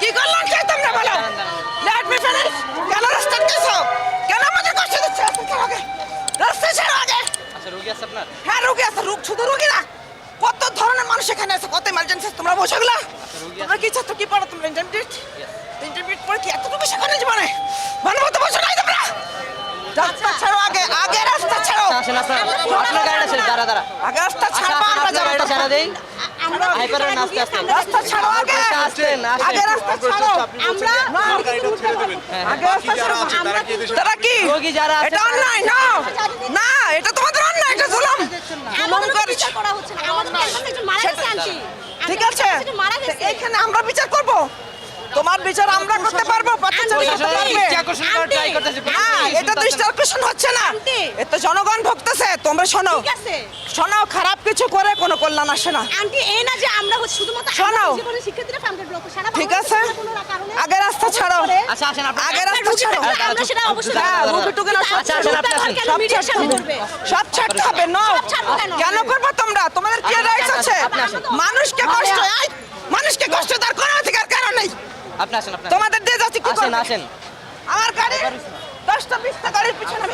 কি করলাম চাই তোমরা বলো? লেট মি ফিনিশ কেন রাস্তা আটকেছো কেন আমাকে কষ্ট দিচ্ছ? আগে। রাস্তা ছাড়ো আগে। আচ্ছা রোগী আছে আপনার? হ্যাঁ রোগী আছে। রোগ শুধু রোগী না কত ধরনের মানুষ এখানে আছে কত ইমার্জেন্সি তোমরা বসে গেলা রোগী তোমরা কি চাচ্ছ কি পড়ো তোমরা? ইন্টারমিডিয়েট ইন্টারমিডিয়েট পড়ে কি এতটুকু শেখানো জীবনে? মতো বসে নাই তোমরা? রাস্তা ছাড়ো আগে আগে রাস্তা ছাড়ো। আসেন আপনার আপনার গাড়িটা ছেড়ে দাঁড়া দাঁড়া। আগে রাস্তা আচ্ছা ছাড়ো আপনার আমরা যাব গাড়িটা ছাড়া দেই। আমরা আস্তে আস্তে রাস্তা ছাড়ো আগে। আসেন আসেন আগে রাস্তা ছাড়ো। আমরা আগে রাস্তা ছাড়ো। আমরা তারা কি? রোগী যারা আছে এটা অন্যায় না। না এটা তোমাদের অন্যায় এটা জুলুম। জুলুম করছে। করা হচ্ছে না। আমাদের একজন মারা গেছে আন্টি। ঠিক আছে। একজন মারা গেছে। এইখানে আমরা বিচার করব। তোমার বিচার আমরা করতে পারব বাচ্চা ছেলে করতে পারবে দৃষ্টি আকর্ষণ করার try করতেছে, না এটা হচ্ছে না। জনগণ ভুগতেছে তোমরা শোনো। শোনো খারাপ কিছু করে কোনো কল্যাণ আসে না। আন্টি এই না যে আমরা শুধুমাত্র শোনো। শিক্ষার্থীরা ফান্ডেড লোক সারা ঠিক আছে। কোনো না কারণে আগে রাস্তা ছাড়ো। আচ্ছা আসেন আপনার আগে রাস্তা ছাড়ো। আমরা সেটা অবশ্যই হ্যাঁ করব। টুকে না আচ্ছা, আসেন, আপনি আসেন। কেন সব ছাড়তে হবে। করবে? সব ছাড়তে হবে নো সব ছাড়বো কেন? কেন করব তোমরা? তোমাদের কি আপনি রাইটস আছে? মানুষকে কষ্ট মানুষকে কষ্ট তার কোনো অধিকার কারণ নেই। আপনি আসেন আপনি তোমাদের দিয়ে যাচ্ছি কি আসেন আসেন। আমার গাড়ি দশটা বিশটা গাড়ির পিছনে